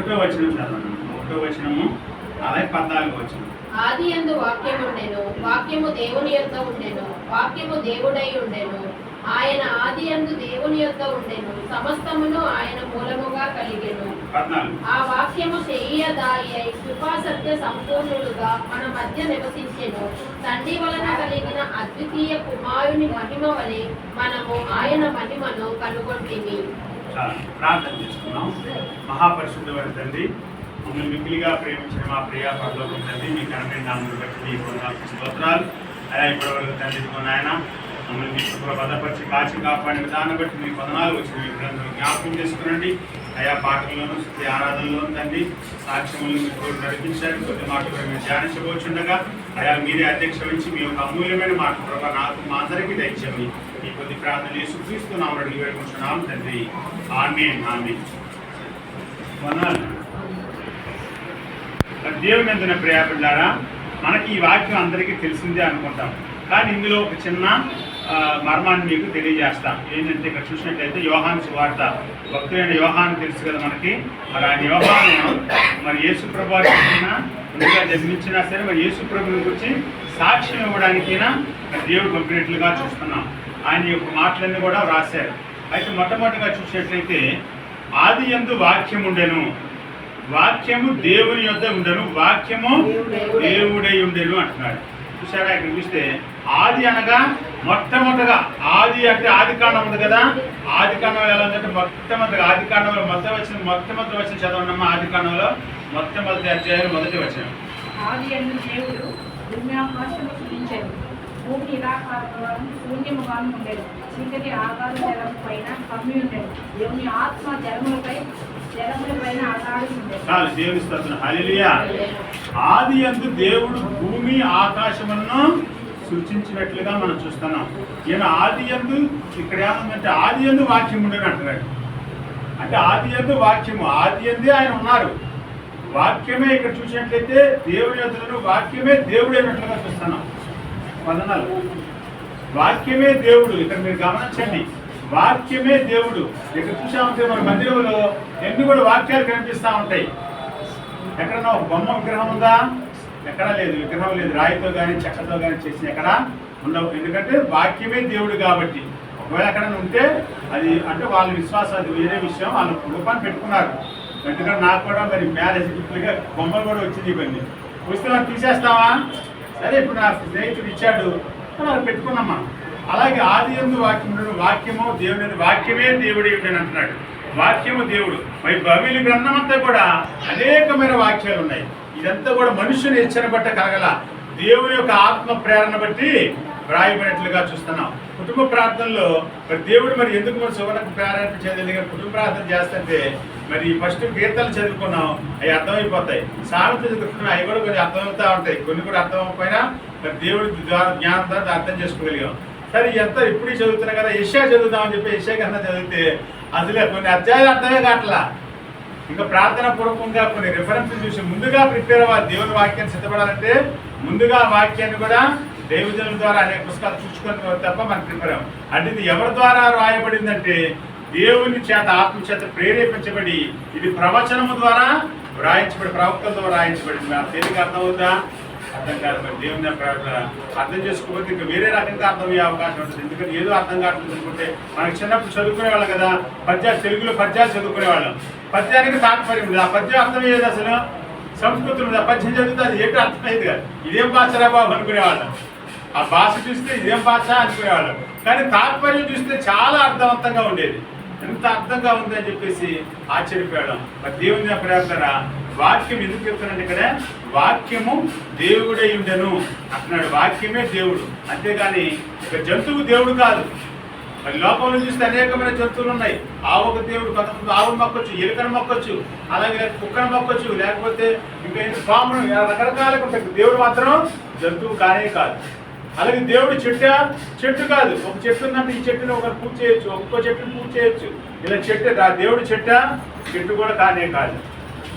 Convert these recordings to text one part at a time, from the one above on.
ఒకటో వచనం చదవండి. ఒకటో వచనము అలాగే పద్నాలుగో వచనం. ఆది యందు వాక్యము ఉండెను వాక్యము దేవుని యొద్ద ఉండెను వాక్యము దేవుడై ఉండెను. ఆయన ఆది యందు దేవుని యొద్ద ఉండెను సమస్తమును ఆయన మూలముగా కలిగెను. ఆ వాక్యము శరీరదారి అయి కృపా సత్య సంపూర్ణుడుగా మన మధ్య నివసించెను. తండ్రి వలన కలిగిన అద్వితీయ కుమారుని మహిమ వలె మనము ఆయన మహిమను కనుగొంటిమి. ప్రార్థన చేసుకున్నాం. మహాపరిశుద్ధమైన తండ్రి మమ్మల్ని మిగిలిగా ప్రేమించిన మా ప్రియా పరలోకం తండ్రి మీ కనమైన నామను బట్టి మీ కొందాల్సిన స్తోత్రాలు. అలా ఇప్పటివరకు తండ్రి ఇదిగో నాయన మమ్మల్ని మీ భద్రపరిచి కాచి కాపాడిన దాన్ని బట్టి మీ పదనాలు వచ్చిన మీ గ్రంథం జ్ఞాపకం చేసుకునండి. అయా పాటల్లోనూ స్థితి ఆరాధనలోనూ తండ్రి సాక్ష్యములను మీరు నడిపించారు. కొద్ది మాటలు మేము ధ్యానించబోచుండగా అయా మీరే అధ్యక్ష వహించి మీ యొక్క అమూల్యమైన మాట ప్రభావ నాకు మా అందరికీ దయచేయండి ఈ కొద్ది ప్రార్థన చేసి క్రీస్తున్నాము అడిగి వేడుకుంటున్నాం తండ్రి ఆమె ఆమె దేవుని అందిన ప్రియాపిల్లారా మనకి ఈ వాక్యం అందరికీ తెలిసిందే అనుకుంటాం. కానీ ఇందులో ఒక చిన్న మర్మాన్ని మీకు తెలియజేస్తాం. ఏంటంటే ఇక్కడ చూసినట్లయితే యోహాన్ సువార్త భక్తులైన యోహాన్ తెలుసు కదా మనకి. మరి ఆయన యోహాను మరి యేసు ప్రభు ముందుగా జన్మించినా సరే మరి యేసు ప్రభుని గురించి సాక్ష్యం ఇవ్వడానికైనా మరి దేవుడు పంపినట్లుగా చూస్తున్నాం. ఆయన యొక్క మాటలన్నీ కూడా వ్రాశారు. అయితే మొట్టమొదటిగా చూసినట్లయితే ఆది ఎందు వాక్యం ఉండెను. వాక్యము దేవుని యొద్ద ఉండను. వాక్యము దేవుడై ఉండెను. అంటున్నాడు. చూసారా ఇక్కడ చూస్తే ఆది అనగా మొట్టమొదటిగా ఆది అంటే ఆది కాండం ఉంది కదా. ఆది కాండం ఎలా ఉందంటే మొట్టమొదటిగా ఆది కాండంలో మొదటి వచ్చిన మొట్టమొదటి వచ్చిన చదవండమ్మా ఆది కాండంలో. మొట్టమొదటి అధ్యాయం మొదటి వచ్చిన ఆది ఎందు దేవుడు భూమి ఆకాశము సృజించాడు భూమి నిరాకారంగా శూన్యముగాను ఉండేది చీకటి ఆకాశ జలం పైన కమ్మి ఉండేది దేవుని ఆత్మ జలములపై జలముల పైన ఆటాడుతుండేది చాలు దేవుని స్తోత్రం. హల్లెలూయా. ఆది అందు దేవుడు భూమి ఆకాశములను సూచించినట్లుగా మనం చూస్తున్నాం. ఈయన ఆది ఎందు ఇక్కడ ఏముందంటే ఆది ఎందు వాక్యం ఉండని అంటున్నాడు. అంటే ఆది ఎందు వాక్యము ఆది ఎందే ఆయన ఉన్నారు. వాక్యమే ఇక్కడ చూసినట్లయితే దేవుని ఎదురు వాక్యమే దేవుడైనట్లుగా చూస్తున్నాం. వందనాలు. వాక్యమే దేవుడు. ఇక్కడ మీరు గమనించండి. వాక్యమే దేవుడు. ఇక్కడ చూసామంటే మన మందిరంలో ఎన్ని కూడా వాక్యాలు కనిపిస్తూ ఉంటాయి. ఎక్కడన్నా ఒక బొమ్మ విగ్రహం ఉందా? ఎక్కడా లేదు విగ్రహం లేదు రాయితో కానీ చెక్కతో కానీ చేసిన ఎక్కడ ఉండవు. ఎందుకంటే వాక్యమే దేవుడు కాబట్టి. ఒకవేళ ఎక్కడైనా ఉంటే అది అంటే వాళ్ళ విశ్వాసం అది వేరే విషయం. వాళ్ళు రూపాన్ని పెట్టుకున్నారు. ఎందుకంటే నాకు కూడా మరి మ్యారేజ్ గిఫ్ట్లుగా బొమ్మలు కూడా వచ్చింది ఇవన్నీ. వస్తే మనం తీసేస్తావా? సరే ఇప్పుడు నా స్నేహితుడు ఇచ్చాడు. అని పెట్టుకున్నామా? అలాగే ఆది ఎందు వాక్యం వాక్యము దేవుడు వాక్యమే దేవుడు ఏమిటని అంటున్నాడు. వాక్యము దేవుడు. మరి బబిలి గ్రంథం అంతా కూడా అనేకమైన వాక్యాలు ఉన్నాయి. ఇదంతా కూడా మనుషుని హెచ్చన బట్ట కలగల దేవుని యొక్క ఆత్మ ప్రేరణ బట్టి వ్రాయబడినట్లుగా చూస్తున్నాం. కుటుంబ ప్రార్థనలో మరి దేవుడు మరి ఎందుకు మరి సువర్ణకు ప్రేరణ చేయలేదు కుటుంబ ప్రార్థన చేస్తుంటే మరి ఫస్ట్ గీతలు చదువుకున్నాం అవి అర్థమైపోతాయి. సామెత చదువుకున్నాం అవి కూడా కొంచెం అర్థమవుతా ఉంటాయి. కొన్ని కూడా అర్థం అవ్వకపోయినా మరి దేవుడి ద్వారా జ్ఞానం ద్వారా అర్థం చేసుకోగలిగాం. సరే ఎంత ఇప్పుడు చదువుతున్నా కదా ఇషా చదువుదామని చెప్పి ఇషా కన్నా చదివితే అసలే కొన్ని అధ్యాయాలు అర్థమే కావట్లా. ఇంకా ప్రార్థన పూర్వకంగా కొన్ని రిఫరెన్స్ చూసి ముందుగా ప్రిపేర్ అవ్వాలి. దేవుని వాక్యాన్ని సిద్ధపడాలంటే ముందుగా వాక్యాన్ని కూడా దైవజనుల ద్వారా అనేక పుస్తకాలు చూసుకొని తప్ప మనం ప్రిపేర్ అవ్వం. అంటే ఇది ఎవరి ద్వారా రాయబడిందంటే దేవుని చేత ఆత్మ చేత ప్రేరేపించబడి ఇది ప్రవచనము ద్వారా వ్రాయించబడి ప్రవక్తల ద్వారా రాయించబడింది. నా తేలిక అర్థమవుతా అర్థం కాదు మరి. దేవుని అర్థం చేసుకోకపోతే ఇంకా వేరే రకంగా అర్థమయ్యే అవకాశం ఉంటుంది. ఎందుకంటే ఏదో అర్థం కాకుండా అనుకుంటే మనకి చిన్నప్పుడు చదువుకునేవాళ్ళం కదా పద్యాలు తెలుగులో పద్యాలు చదువుకునే వాళ్ళం పద్యానికి తాత్పర్యం లేదు ఆ పద్యం అర్థమయ్యేది అసలు సంస్కృతం పద్యం చదివితే అది ఏంటి అర్థమయ్యేది కాదు. ఇదేం భాషరా బాబు అనుకునేవాళ్ళం? ఆ భాష చూస్తే ఇదేం భాష అనుకునేవాళ్ళం? కానీ తాత్పర్యం చూస్తే చాలా అర్థవంతంగా ఉండేది. ఎంత అర్థంగా ఉంది అని చెప్పేసి ఆశ్చర్యపోయాడు. మరి దేవుని ప్రార్థన వాక్యం ఎందుకు చెప్తున్నాడు ఇక్కడ? వాక్యము దేవుడై ఉండను. అంటున్నాడు వాక్యమే దేవుడు. అంతేగాని ఇక జంతువు దేవుడు కాదు. మరి నుంచి చూస్తే అనేకమైన జంతువులు ఉన్నాయి. ఆవుకు దేవుడు కొంతమంది ఆవును మొక్కొచ్చు ఎలుకను మొక్కొచ్చు అలాగే కుక్కను మొక్కొచ్చు లేకపోతే ఇంకా ఏంటి పామును రకరకాలుగా ఉంటాయి దేవుడు మాత్రం జంతువు కానే కాదు. అలాగే దేవుడు చెట్ట చెట్టు కాదు. ఒక చెట్టు ఉందంటే ఈ చెట్టుని ఒకరు పూజ చేయొచ్చు ఒక్కో చెట్టుని పూజ చేయొచ్చు. ఇలా చెట్టు దేవుడు చెట్ట చెట్టు కూడా కానే కాదు.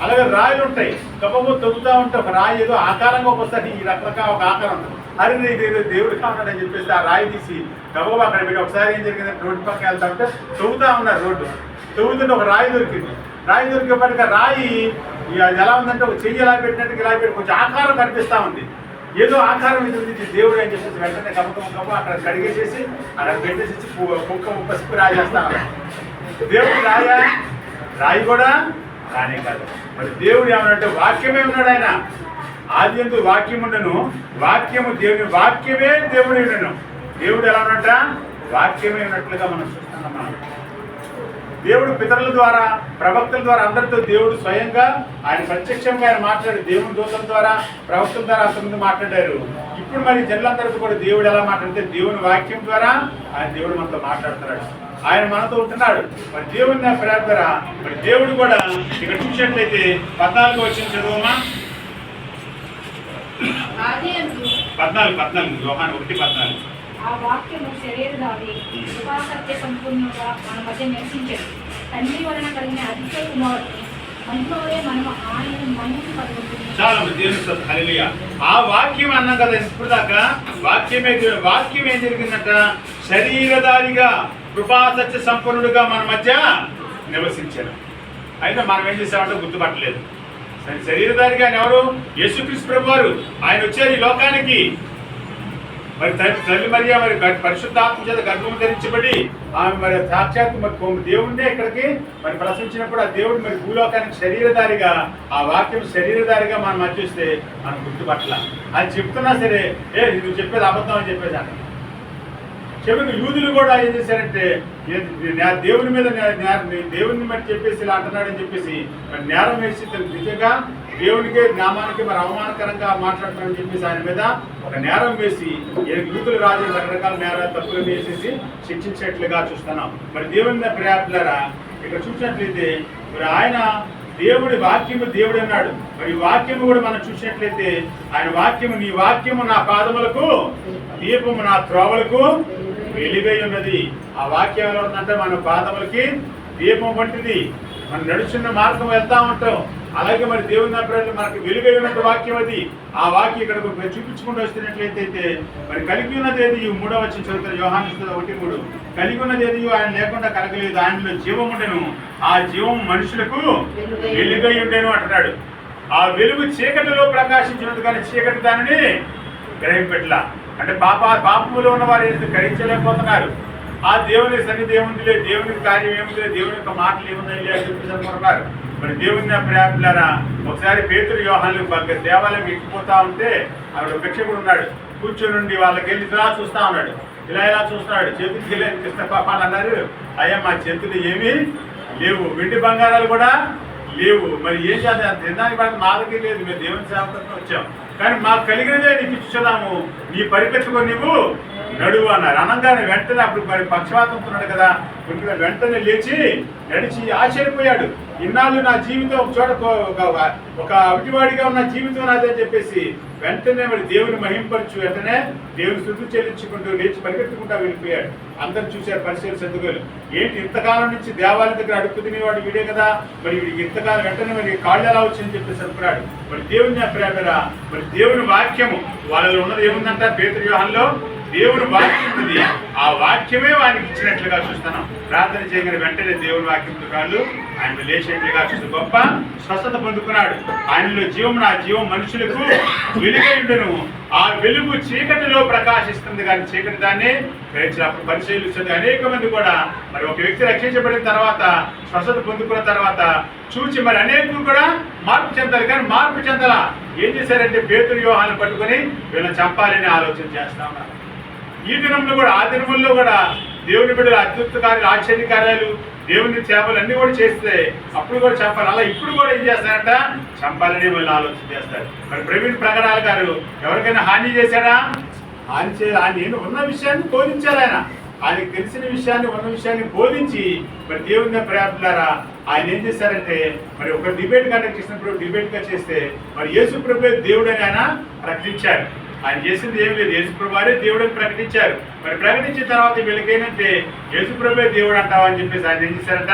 అలాగే రాయలు ఉంటాయి. గొప్ప తొక్కుతా ఉంటే ఒక రాయి ఏదో ఆకారంగా వస్తుంది ఈ రకరకాల ఒక ఆకారం ఉంటుంది. అరే ఇది ఏదో దేవుడు కావాలని చెప్పేసి ఆ రాయి తీసి గబగబా అక్కడ పెట్టి ఒకసారి ఏం జరిగిందంటే రోడ్డు పక్కన వెళ్తామంటే తవ్వుతా ఉన్నారు రోడ్డు. తవ్వుతుంటే ఒక రాయి దొరికింది. రాయి దొరికేపటికి రాయి ఇక ఎలా ఉందంటే ఒక చెయ్యి ఎలా పెట్టినట్టు ఇలా పెట్టి కొంచెం ఆకారం కనిపిస్తా ఉంది. ఏదో ఆకారం ఇది ఉంది, దేవుడు అని చెప్పేసి వెంటనే కమ్మకం కమ్మ అక్కడ కడిగేసేసి అక్కడ పెట్టేసి పు- కుక్క పసుపు రాజేస్తా ఉన్నాడు. దేవుడు రాయా? రాయి కూడా రానే కాదు. మరి దేవుడు ఏమనంటే వాక్యమే ఉన్నాడు ఆయన. ఆది ఎందు వాక్యం ఉండను వాక్యము దేవుని వాక్యమే దేవుని ఉండను. దేవుడు ఎలా ఉన్నట్ట వాక్యమే ఉన్నట్లుగా మనం చూస్తున్నాం దేవుడు పితరుల ద్వారా ప్రవక్తల ద్వారా అందరితో దేవుడు స్వయంగా ఆయన ప్రత్యక్షంగా ఆయన మాట్లాడి దేవుని దూతల ద్వారా ప్రవక్తల ద్వారా అంతమంది మాట్లాడారు. ఇప్పుడు మరి జనులందరితో కూడా దేవుడు ఎలా మాట్లాడితే దేవుని వాక్యం ద్వారా ఆయన దేవుడు మనతో మాట్లాడుతున్నాడు. ఆయన మనతో ఉంటున్నాడు. మరి దేవుని ప్రేమ ద్వారా మరి దేవుడు కూడా ఇక్కడ చూసినట్లయితే పద్నాలుగు వచ్చిన చదువుమా? పద్నాలుగు పద్నాలుగు యోహాన్ ఒకటి పద్నాలుగు. ఆ వాక్యము శరీరదారి కృపాసత్య సంపూర్ణంగా మన మధ్య తండ్రి వలన కలిగిన అతిశయ కుమారుడు ఆయన చాలా మంది. ఆ వాక్యం అన్నాం కదా ఇప్పుడు దాకా వాక్యమే వాక్యం ఏం జరిగిందంట? శరీరధారిగా కృపాసత్య సంపన్నుడుగా మన మధ్య నివసించారు అయితే మనం ఏం చేసామంటే గుర్తుపట్టలేదు. శరీరధారిగా ఆయన ఎవరు? యేసుక్రీస్తు ప్రభు వారు ఆయన వచ్చారు ఈ లోకానికి. మరి తల్లి తల్లి మరియా మరి పరిశుద్ధాత్మ చేత గర్భం ధరించబడి ఆమె మరి సాక్షాత్ మరి కొమ్మ దేవుడినే ఇక్కడికి. మరి ప్రసవించినప్పుడు ఆ దేవుడు మరి భూలోకానికి శరీరధారిగా ఆ వాక్యం శరీరధారిగా మనం మర్చిస్తే మనం గుర్తుపట్టాల. అది చెప్తున్నా సరే ఏ నువ్వు చెప్పేది అబద్ధం అని చెప్పేసి చివరికి యూదులు కూడా ఏం చేశారంటే దేవుని మీద దేవుని మరి చెప్పేసి ఇలా అంటున్నాడని చెప్పేసి మరి నేరం వేసి నిజంగా దేవునికి నామానికి మరి అవమానకరంగా మాట్లాడుతున్నాడని చెప్పేసి ఆయన మీద ఒక నేరం వేసి ఏ యూదులు రాజు రకరకాల నేరాలు తప్పులు వేసేసి శిక్షించినట్లుగా చూస్తున్నాం. మరి దేవుని ప్రయాణారా ఇక్కడ చూసినట్లయితే మరి ఆయన దేవుడి వాక్యము దేవుడు అన్నాడు. మరి ఈ వాక్యము కూడా మనం చూసినట్లయితే ఆయన వాక్యము నీ వాక్యము నా పాదములకు దీపము నా త్రోవలకు వెలుగై ఉన్నది. ఆ వాక్యం ఎలా ఉందంటే మన పాదములకి దీపం వంటిది. మనం నడుచున్న మార్గం వెళ్తా ఉంటాం. అలాగే మరి దేవుని అభిప్రాయంలో మనకు వెలుగై ఉన్నట్టు వాక్యం అది. ఆ వాక్యం ఇక్కడ కొంచెం చూపించుకుంటూ వస్తున్నట్లయితే మరి కలిగి ఉన్నది ఏది? ఈ మూడవ వచ్చిన చదువుతారు యోహాను ఒకటి మూడు. కలిగి ఉన్నది ఏది? ఆయన లేకుండా కలగలేదు. ఆయనలో జీవం ఉండను. ఆ జీవం మనుషులకు వెలుగై ఉండేను అంటున్నాడు. ఆ వెలుగు చీకటిలో ప్రకాశించినది కానీ చీకటి దానిని గ్రహింపెట్ల. అంటే పాప పాపములో ఉన్న వారు ఏంటి గ్రహించలేకపోతున్నారు ఆ దేవుని సన్నిధి ఏముందిలే? దేవుని కార్యం ఏముందిలే? దేవుని యొక్క మాటలు ఏముందని అని చెప్పేసి అనుకుంటున్నారు. మరి దేవుని ప్రేమలారా ఒకసారి పేతురు వ్యూహాలు దేవాలయం ఎక్కిపోతా ఉంటే ఆవిడ భిక్షకుడు ఉన్నాడు. కూర్చొని వాళ్ళకి వెళ్ళి ఇలా చూస్తా ఉన్నాడు. ఇలా ఇలా చూస్తున్నాడు. చేతులకి వెళ్ళి కృష్ణ పాపాలు అన్నారు. అయ్యా మా చేతులు ఏమీ లేవు. వెండి బంగారాలు కూడా లేవు. మరి ఏం చేద్దాం? తినడానికి పడిన మా లేదు. మేము దేవుని సేవకత్వం వచ్చాం. కానీ మాకు కలిగినదే నీకు ఇచ్చున్నాము నీ పరిపెట్టుకొని నువ్వు నడువు అన్నారు. అనగానే వెంటనే అప్పుడు మరి పక్షవాతం ఉన్నాడు కదా. ఇప్పుడు వెంటనే లేచి నడిచి ఆశ్చర్యపోయాడు. ఇన్నాళ్ళు నా జీవితం ఒక చోట ఒక అవిటివాడిగా ఉన్న జీవితం నాదని చెప్పేసి వెంటనే మరి దేవుని మహింపరచు వెంటనే దేవుని శుద్ధి చెల్లించుకుంటూ లేచి పరిగెత్తుకుంటా వెళ్ళిపోయాడు. అందరు చూశారు పరిశీలన సర్దుకోలు. ఏంటి ఇంతకాలం నుంచి దేవాలయం దగ్గర అడుగు తినేవాడు వీడే కదా? మరి వీడికి ఇంతకాలం వెంటనే మరి కాళ్ళు ఎలా వచ్చిందని చెప్పేసి అనుకున్నాడు. మరి దేవుని ప్రేమరా మరి దేవుని వాక్యము వాళ్ళలో ఉన్నది ఏముందంట? పేతృవ్యూహంలో దేవుని వాక్యం ఆ వాక్యమే వానికి ఇచ్చినట్లుగా చూస్తున్నాం ప్రార్థన చేయగల వెంటనే దేవుని వాక్యం కాళ్ళు. ఆయన లేచేట్లుగా చూసి గొప్ప స్వస్థత పొందుకున్నాడు. ఆయనలో జీవం నా జీవం మనుషులకు వెలుగైండును ఆ వెలుగు చీకటిలో ప్రకాశిస్తుంది కానీ చీకటి దాన్ని గ్రహించినప్పుడు పరిశీలిస్తుంది అనేక మంది కూడా మరి ఒక వ్యక్తి రక్షించబడిన తర్వాత స్వస్థత పొందుకున్న తర్వాత చూచి మరి అనేకులు కూడా మార్పు చెందాలి. కానీ మార్పు చెందాల. ఏం చేశారంటే పేతురు వ్యూహాన్ని పట్టుకొని వీళ్ళని చంపాలని ఆలోచన చేస్తా ఉన్నారు. ఈ దినంలో కూడా ఆ దినముల్లో కూడా దేవుని బిడ్డలు అద్భుత కార్యాలు ఆశ్చర్య కార్యాలు దేవుని చేపలు అన్ని కూడా చేస్తే అప్పుడు కూడా చంపాలి. అలా ఇప్పుడు కూడా ఏం చేస్తారంట? చంపాలని వాళ్ళు ఆలోచన చేస్తారు. మరి ప్రవీణ్ ప్రకటాల గారు ఎవరికైనా హాని చేశాడా? హాని చేయాలి ఆయన ఉన్న విషయాన్ని బోధించాలి ఆయన. ఆయనకు తెలిసిన విషయాన్ని ఉన్న విషయాన్ని బోధించి మరి దేవుని ప్రయాణారా ఆయన ఏం చేశారంటే మరి ఒక డిబేట్ కండక్ట్ చేసినప్పుడు డిబేట్గా చేస్తే మరి యేసు ప్రభు దేవుడని ఆయన ప్రకటించారు. ఆయన చేసింది ఏం లేదు. యేసుప్రభారే దేవుడు ప్రకటించారు. మరి ప్రకటించిన తర్వాత వీళ్ళకేంటంటే యేసుప్రభే దేవుడు అంటావా అని చెప్పేసి ఆయన ఏం చేశారట?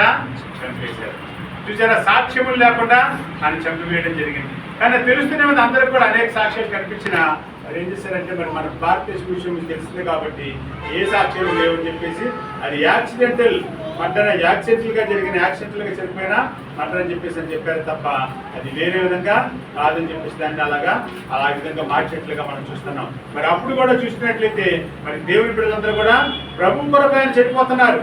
చంపేశారు. చూసారా? సాక్ష్యములు లేకుండా ఆయన చంపివేయడం జరిగింది. కానీ తెలుస్తూనే ఉంది. అందరికి కూడా అనేక సాక్ష్యాలు కనిపించిన మరి ఏం చేశారంటే మరి మన భారతదేశ విషయం మీకు తెలిసింది కాబట్టి ఏ సాక్ష్యాలు లేవని చెప్పేసి అది యాక్సిడెంటల్ మర్డర్ యాక్సిడెంటల్గా జరిగిన యాక్సిడెంటల్గా చనిపోయినా మర్డర్ అని చెప్పేసి అని చెప్పారు తప్ప అది వేరే విధంగా కాదని చెప్పేసి దాన్ని అలాగా అలా విధంగా మార్చేట్లుగా మనం చూస్తున్నాం. మరి అప్పుడు కూడా చూసినట్లయితే మరి దేవుని బిడ్డలందరూ కూడా ప్రభు కొరకు ఆయన చనిపోతున్నారు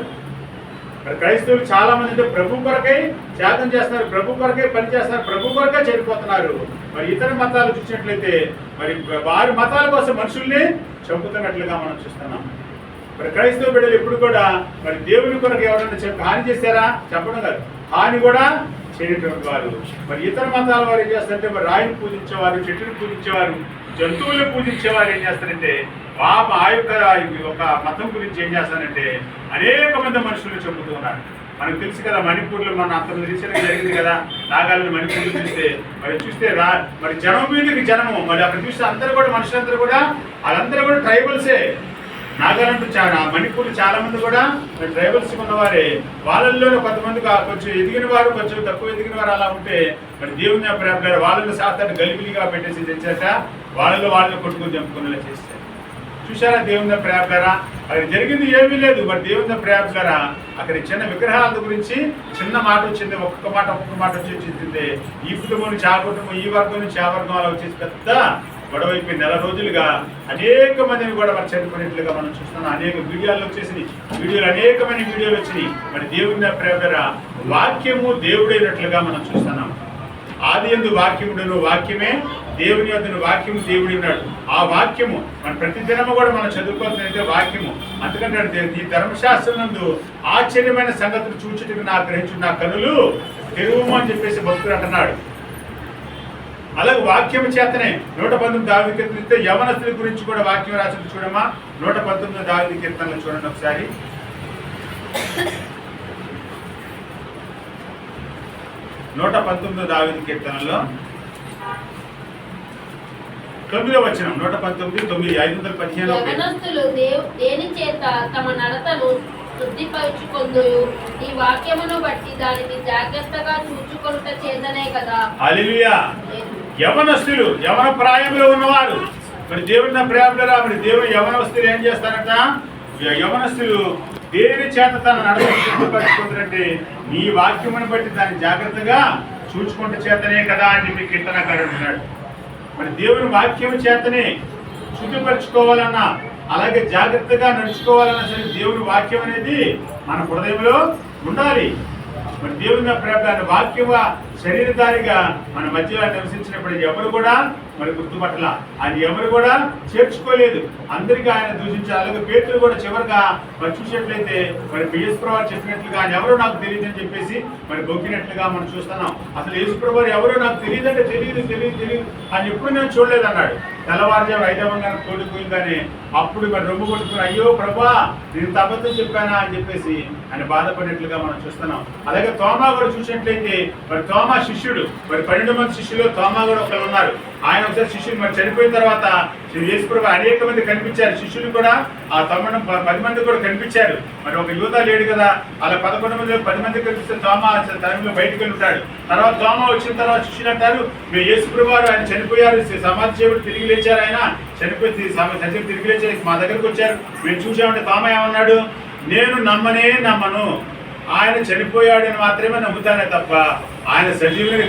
మరి క్రైస్తవులు చాలా మంది అంటే ప్రభు కొరకై త్యాగం చేస్తున్నారు ప్రభు కొరకై పని చేస్తున్నారు ప్రభు కొరకే చనిపోతున్నారు మరి ఇతర మతాలు చూసినట్లయితే మరి వారి మతాల కోసం మనుషుల్ని చంపుతున్నట్లుగా మనం చూస్తున్నాం. మరి క్రైస్తవ బిడ్డలు ఎప్పుడు కూడా మరి దేవుని కొరకు ఎవరైనా చెప్పి హాని చేశారా? చెప్పడం కాదు. హాని కూడా చేయటువంటి వారు మరి ఇతర మతాల వారు ఏం చేస్తారంటే మరి రాయిని పూజించేవారు చెట్టుని పూజించేవారు జంతువులను పూజించేవారు ఏం చేస్తారంటే పాప ఆ యొక్క ఒక మతం గురించి ఏం చేస్తానంటే అనేక మంది మనుషులు చెబుతూ ఉన్నారు. మనకు తెలుసు కదా మణిపూర్లో మన అంత రీసెంట్గా జరిగింది కదా నాగాలను మణిపూర్లో చూస్తే మరి చూస్తే రా మరి జనం మీదకి జనము మరి అక్కడ చూస్తే అందరూ కూడా మనుషులందరూ కూడా వాళ్ళందరూ కూడా ట్రైబల్సే. నాగాలాండ్ చాలా మణిపూర్ చాలా మంది కూడా ట్రైబల్స్ ఉన్నవారే. వాళ్ళల్లోనే కొంతమంది కొంచెం ఎదిగిన వారు కొంచెం తక్కువ ఎదిగిన వారు అలా ఉంటే మరి దేవుని ప్రేమ వాళ్ళని శాతాన్ని గలిబిలిగా పెట్టేసి తెచ్చాక వాళ్ళలో వాళ్ళని కొట్టుకుని చంపుకునేలా చేస్తారు. చూసారా దేవుని ప్రేమగారా? అక్కడ జరిగింది ఏమీ లేదు మరి దేవుని ప్రేమగారా? అక్కడ చిన్న విగ్రహాల గురించి చిన్న మాట వచ్చింది ఒక్కొక్క మాట ఒక్కొక్క మాట వచ్చి వచ్చింది. ఈ కుటుంబం నుంచి ఆ కుటుంబం ఈ వర్గం నుంచి ఆ వర్గం అలా వచ్చేసి పెద్ద గొడవ అయిపోయి నెల రోజులుగా అనేక మందిని కూడా మరి చనిపోయినట్లుగా మనం చూస్తున్నాం. అనేక వీడియోలు వచ్చేసినాయి. వీడియోలు అనేకమైన వీడియోలు వచ్చినాయి. మరి దేవుని ప్రేమగారా? వాక్యము దేవుడైనట్లుగా మనం చూస్తున్నాం. ఆది ఎందు వాక్యముడును వాక్యమే దేవుని అతని వాక్యము దేవుడి ఉన్నాడు. ఆ వాక్యము మన ప్రతి దినము కూడా మనం చదువుకోవాల్సిందంటే వాక్యము. అందుకంటే ఈ ధర్మశాస్త్రం నందు ఆశ్చర్యమైన సంగతులు చూచుటకు నా గ్రహించు నా కనులు తెరువు అని చెప్పేసి భక్తుడు అంటున్నాడు. అలాగే వాక్యం చేతనే నూట పంతొమ్మిది దావి కీర్తన యవనస్తుల గురించి కూడా వాక్యం రాసింది చూడమ్మా. నూట పంతొమ్మిది దావి కీర్తనలు చూడండి ఒకసారి. నూట పంతొమ్మిది దావిది కీర్తనలో తొమ్మిదో వచ్చిన నూట పంతొమ్మిది తొమ్మిది ఐదు వందల పదిహేను. దేని చేత తమ నడతను ఈ వాక్యమును బట్టి దానిని జాగ్రత్తగా చూచుకొనుట చేతనే కదా. యవనస్తులు యవన ప్రాయంలో ఉన్నవారు. మరి దేవుని ప్రేమరా మరి దేవుని యవనస్తులు ఏం చేస్తారంట? యవనస్తులు దేని చేత తన నడపరుచుకుంటారంటే నీ వాక్యమును బట్టి దాన్ని జాగ్రత్తగా చూచుకుంటే చేతనే కదా అని చెప్పి కీర్తనకారుడు మరి దేవుని వాక్యం చేతనే శుద్ధిపరచుకోవాలన్నా అలాగే జాగ్రత్తగా నడుచుకోవాలన్నా సరే దేవుని వాక్యం అనేది మన హృదయంలో ఉండాలి. మరి దేవుని ప్రేమ వాక్యం శరీరధారిగా మన మధ్యలో నివసించినప్పుడు ఎవరు కూడా మరి గుర్తుపట్టల. ఆయన ఎవరు కూడా చేర్చుకోలేదు. అందరికీ ఆయన దూషించారు అలాగే పేర్లు కూడా చివరిగా మరి చూసినట్లయితే మరి యేసుప్రభు చెప్పినట్లుగా ఆయన ఎవరో నాకు తెలియదు అని చెప్పేసి మరి బొక్కినట్లుగా మనం చూస్తున్నాం. అసలు యేసుప్రభు ఎవరో నాకు తెలియదు అంటే తెలియదు తెలియదు తెలియదు అని ఎప్పుడు నేను చూడలేదు అన్నాడు తెల్లవారుజాము ఐదవంగా తోడిపోయిందని అప్పుడు మరి రొమ్ము కొట్టుకుని అయ్యో ప్రభా నేను ఇంత చెప్పానా? అని చెప్పేసి ఆయన బాధపడినట్లుగా మనం చూస్తున్నాం. అలాగే తోమా కూడా చూసినట్లయితే మరి తోమా శిష్యుడు మరి పన్నెండు మంది శిష్యులు తోమా కూడా ఒకరు ఉన్నారు. ఆయన ఒకసారి శిష్యులు మరి చనిపోయిన తర్వాత శ్రీ యేసుప్రభు అనేక మంది కనిపించారు. శిష్యులు కూడా ఆ తమ్ముడు పది మంది కూడా కనిపించారు. మరి ఒక యువత లేడు కదా అలా పదకొండు మంది పది మంది కనిపిస్తే తోమా తరంలో బయటకు వెళ్తాడు తర్వాత తోమా వచ్చిన తర్వాత శిష్యులు అంటారు మేము యేసుప్రభు ఆయన చనిపోయారు సమాజ చేయబడి తిరిగి లేచారు ఆయన చనిపోయి తి- తిరిగి లేచారు మా దగ్గరకు వచ్చారు. మేము చూసామంటే తామ ఏమన్నాడు నేను నమ్మనే నమ్మను. ఆయన చనిపోయాడని మాత్రమే నమ్ముతానే తప్ప ఆయన సజీవుని